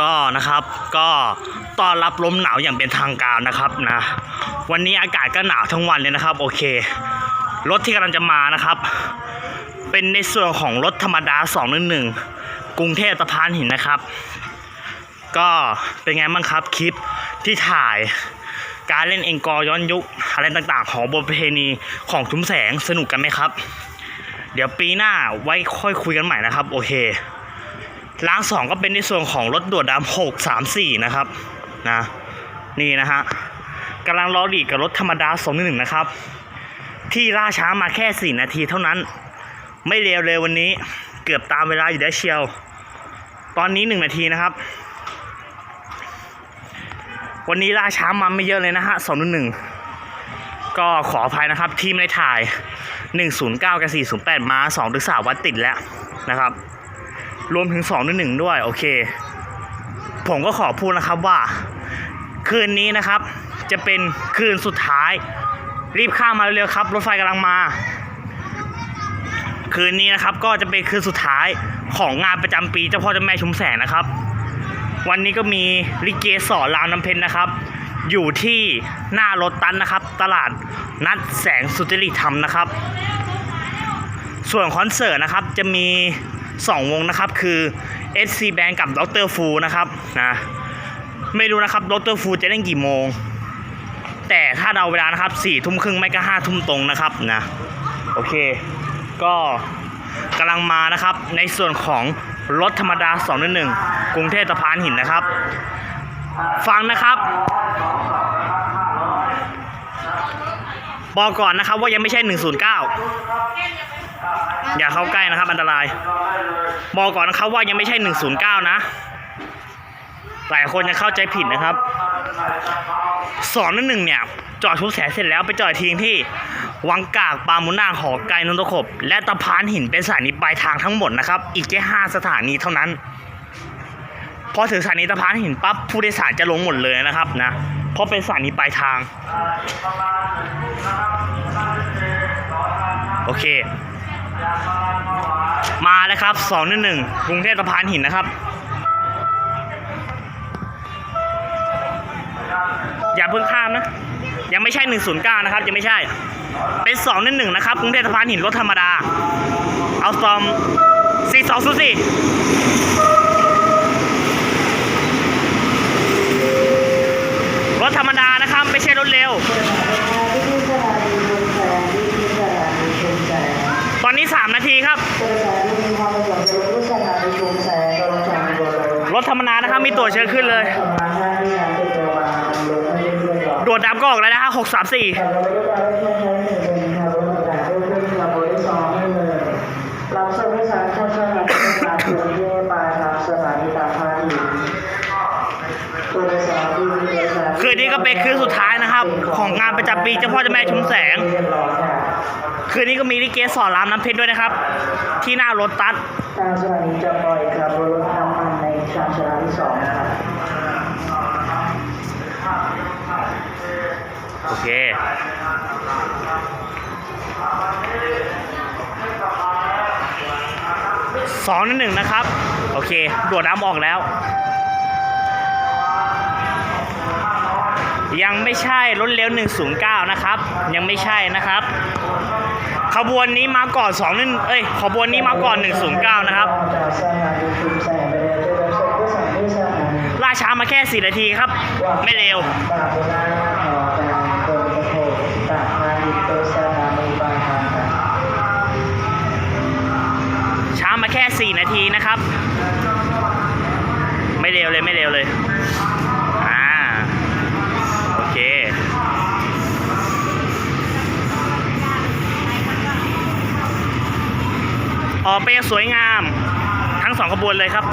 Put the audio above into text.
ก็นะครับ ก็ต้อนรับลมหนาวอย่างเป็นทางการนะครับนะ วันนี้อากาศก็หนาวทั้งวันเลยนะครับ โอเค รถที่กำลังจะมานะครับ เป็นในส่วนของรถธรรมดา211กรุงเทพสะพานหินนะครับ ก็เป็นไงบ้างครับคลิปที่ถ่ายการเล่นเองกอย้อนยุคอะไรต่างๆ ของบนประเพณีของทุ้มแสงสนุกกันไหมครับ เดี๋ยวปีหน้าไว้ค่อยคุยกันใหม่นะครับ โอเค ล้างสองก็เป็นในส่วนของรถด่วนดำหกสามสี่นะครับนะนี่นะฮะกำลังรอดีกับรถธรรมดาสองหนึ่งนะครับ ที่ล่าช้ามาแค่สี่นาทีเท่านั้น ไม่เร็วเลยวันนี้เกือบตามเวลาอยู่ได้เชียว ตอนนี้หนึ่งนาทีนะครับ วันนี้ล่าช้ามาไม่เยอะเลยนะฮะสองหนึ่งก็ขออภัยนะครับ ทีมในถ่าย 109 กับ 408 มา2ถึง3วัดติดแล้วนะครับ รวมถึง2นึงด้วย โอเค ผมก็ขอพูดนะครับว่า คืนนี้นะครับ จะเป็นคืนสุดท้าย รีบข้ามมาเร็วๆครับ รถไฟกำลังมา คืนนี้นะครับก็จะเป็นคืนสุดท้ายของงานประจำปีเจ้าพ่อเจ้าแม่ชุมแสงนะครับ วันนี้ก็มีลิเกสอนรามน้ำเพชรนะครับ อยู่ที่หน้ารถตันนะครับ ตลาดนัดแสงสุจริตธรรมนะครับ ส่วนคอนเสิร์ตนะครับจะมี 2 วงนะครับ คือ SC Band กับดรฟูนะครับนะไม่รู้นะครับดรฟูจะเล่นกี่โมง แต่ถ้าเดาเวลานะครับ4ทุ่มครึ่งไม่ก็5ทุ่มตรงนะครับนะโอเค ก็กำลังมานะครับ ในส่วนของรถธรรมดา211กรุงเทพสะพานหินนะครับ ฟังนะครับบอกก่อนนะครับว่ายังไม่ใช่ 109 อย่าเข้าใกล้นะครับ อันตราย บอกก่อนนะครับว่ายังไม่ใช่ 109 นะ หลายคนจะเข้าใจผิดนะครับสอนนั่นหนึ่งเนี่ย จอดชุบแสเสร็จแล้วไปจอดทิ้งที่ วังกากปามุนางหอไกลนนทขบ และตะพานหินเป็นสถานีปลายทางทั้งหมดนะครับ อีกแค่ห้าสถานีเท่านั้น พอถึงสถานีตะพานหินปั๊บผู้โดยสารจะลงหมดเลยนะครับนะ เพราะเป็นสถานีปลายทาง โอเค มาแล้วครับ2องหนึ่งกรุงเทพสะพานหินนะครับ อย่าเพิ่งข้ามนะ ยังไม่ใช่109นย์เก้านะครับ ยังไม่ใช่ เป็น2 1 1นะครับกรุงเทพสะพานหินรถธรรมดา เอาซอม4204รถธรรมดานะครับ ไม่ใช่รถเร็ว ตอนนี้ 3 นาทีครับ รถธรรมดานะครับ มีตัวเชิญขึ้นเลย โดดดำก็ออกแล้วนะฮะ634รับส่งผู้สารเข้าสถานีตากรุงเลยทางสานีตากพาหินตัวโดยสารที่มีโดยสารคืนนี้ก็เป็นคืนสุดท้ายนะครับ ของงานประจำปีเจ้าพ่อเจ้าแม่ชุมแสง ค่ะคืนนี้ก็มีลิเกสอนรามน้ำเพชรด้วยนะครับ ที่หน้ารถตัดทางสถานีจะปล่อยครับรถน้ำมันในชานชาลาที่สองครับโอเคสองนั่นหนึ่งนะครับ โอเคด่วนน้ำออกแล้ว ยังไม่ใช่รถเร็ว109 นะครับ ยังไม่ใช่นะครับ ขบวนนี้มาก่อน2นึ่งเอ้ย ขบวนนี้มาก่อน 109 นะครับจากสถานีชุมแสงไปเลยจะรับส่งผู้สาราช้ามาแค่ 4 นาทีครับ ไม่เร็วช้ามาแค่ 4 นาทีนะครับ ไม่เร็วเลยไม่เร็วเลย ออกไปอย่างสวยงาม ทั้งสองขบวนเลยครับ